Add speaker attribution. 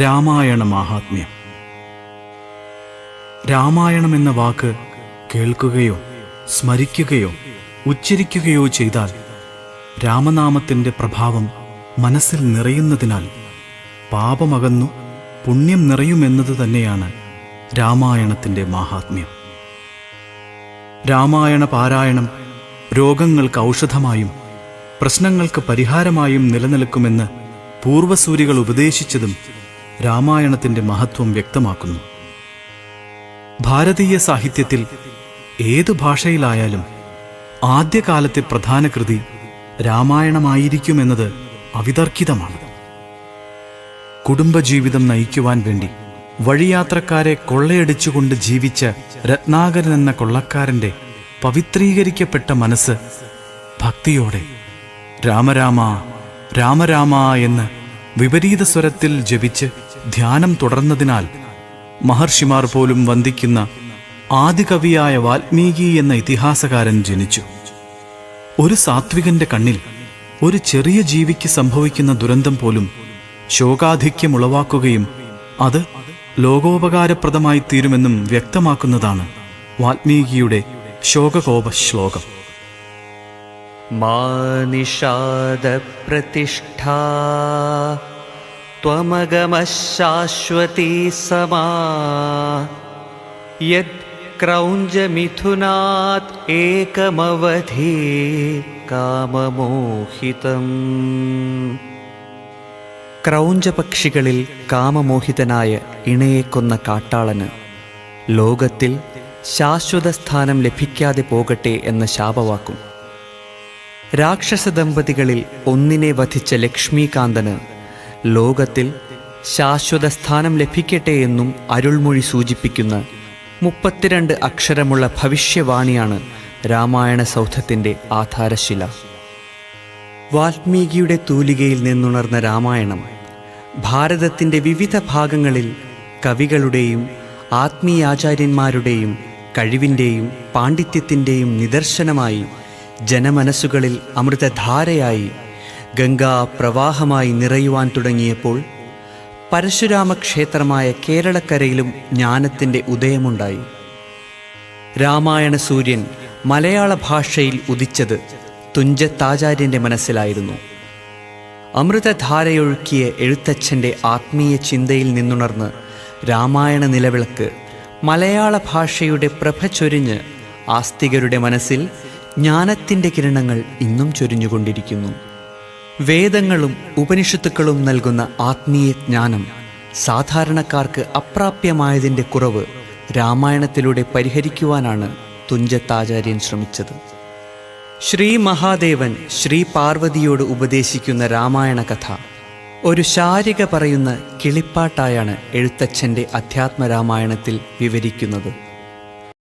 Speaker 1: രാമായണ മാഹാത്മ്യം. രാമായണം എന്ന വാക്ക് കേൾക്കുകയോ സ്മരിക്കുകയോ ഉച്ചരിക്കുകയോ ചെയ്താൽ രാമനാമത്തിന്റെ പ്രഭാവം മനസ്സിൽ നിറയുന്നതിനാൽ പാപമകന്നു പുണ്യം നിറയുമെന്നത് തന്നെയാണ് രാമായണത്തിന്റെ മാഹാത്മ്യം. രാമായണ പാരായണം രോഗങ്ങൾക്ക് ഔഷധമായും പ്രശ്നങ്ങൾക്ക് പരിഹാരമായും നിലനിൽക്കുമെന്ന് പൂർവസൂരികൾ ഉപദേശിച്ചതും രാമായണത്തിന്റെ മഹത്വം വ്യക്തമാക്കുന്നു. ഭാരതീയ സാഹിത്യത്തിൽ ഏത് ഭാഷയിലായാലും ആദ്യകാലത്തെ പ്രധാന കൃതി രാമായണമായിരിക്കുമെന്നത് അവിതർക്കിതമാണ്. കുടുംബജീവിതം നയിക്കുവാൻ വേണ്ടി വഴിയാത്രക്കാരെ കൊള്ളയടിച്ചുകൊണ്ട് ജീവിച്ച രത്നാകരൻ എന്ന കൊള്ളക്കാരന്റെ പവിത്രീകരിക്കപ്പെട്ട മനസ്സ് ഭക്തിയോടെ രാമരാമ രാമരാമ എന്ന് വിപരീത സ്വരത്തിൽ ജപിച്ച് ധ്യാനം തുടർന്നതിനാൽ മഹർഷിമാർ പോലും വന്ദിക്കുന്ന ആദികവിയായ വാൽമീകി എന്ന ഇതിഹാസകാരൻ ജനിച്ചു. ഒരു സാത്വികന്റെ കണ്ണിൽ ഒരു ചെറിയ ജീവിക്ക് സംഭവിക്കുന്ന ദുരന്തം പോലും ശോകാധിക്യം ഉളവാക്കുകയും അത് ലോകോപകാരപ്രദമായി തീരുമെന്നും വ്യക്തമാക്കുന്നതാണ് വാൽമീകിയുടെ ശോകകോപ ശ്ലോകം
Speaker 2: മാനിഷാദ പ്രതിഷ്ഠ त्वमगमः शाश्वती समा यत् क्रौञ्जमिथुनात् एकमवधि काममोहितम् ക്രൗഞ്ചപക്ഷികളിൽ കാമമോഹിതനായ ഇണയെ കൊന്ന കാട്ടാളന് ലോകത്തിൽ ശാശ്വത സ്ഥാനം ലഭിക്കാതെ പോകട്ടെ എന്ന ശാപവാക്കും രാക്ഷസ ദമ്പതികളിൽ ഒന്നിനെ വധിച്ച ലക്ഷ്മീകാന്തന് ലോകത്തിൽ ശാശ്വത സ്ഥാനം ലഭിക്കട്ടെ എന്നും അരുൾമൊഴി സൂചിപ്പിക്കുന്ന മുപ്പത്തിരണ്ട് അക്ഷരമുള്ള ഭവിഷ്യവാണിയാണ് രാമായണ സൗധത്തിന്റെ ആധാരശില. വാൽമീകിയുടെ തൂലികയിൽ നിന്നുണർന്ന രാമായണം ഭാരതത്തിന്റെ വിവിധ ഭാഗങ്ങളിൽ കവികളുടെയും ആത്മീയാചാര്യന്മാരുടെയും കഴിവിന്റെയും പാണ്ഡിത്യത്തിന്റെയും നിദർശനമായി ജനമനസ്സുകളിൽ അമൃതധാരയായി ഗംഗാ പ്രവാഹമായി നിറയുവാൻ തുടങ്ങിയപ്പോൾ പരശുരാമക്ഷേത്രമായ കേരളക്കരയിലും ജ്ഞാനത്തിന്റെ ഉദയമുണ്ടായി. രാമായണ സൂര്യൻ മലയാള ഭാഷയിൽ ഉദിച്ചത് തുഞ്ചത്താചാര്യന്റെ മനസ്സിലായിരുന്നു. അമൃതധാരയൊഴുക്കിയ എഴുത്തച്ഛന്റെ ആത്മീയ ചിന്തയിൽ നിന്നുണർന്ന് രാമായണ നിലവിളക്ക് മലയാള ഭാഷയുടെ പ്രഭ ചൊരിഞ്ഞ് ആസ്തികരുടെ മനസ്സിൽ ജ്ഞാനത്തിന്റെ കിരണങ്ങൾ ഇന്നും ചൊരിഞ്ഞുകൊണ്ടിരിക്കുന്നു. വേദങ്ങളും ഉപനിഷത്തുക്കളും നൽകുന്ന ആത്മീയ ജ്ഞാനം സാധാരണക്കാർക്ക് അപ്രാപ്യമായതിന്റെ കുറവ് രാമായണത്തിലൂടെ പരിഹരിക്കുവാനാണ് തുഞ്ചത്താചാര്യൻ ശ്രമിച്ചത്. ശ്രീ മഹാദേവൻ ശ്രീ പാർവതിയോട് ഉപദേശിക്കുന്ന രാമായണ കഥ ഒരു ശാരിക പറയുന്ന കിളിപ്പാട്ടായാണ് എഴുത്തച്ഛന്റെ അധ്യാത്മരാമായണത്തിൽ വിവരിക്കുന്നത്.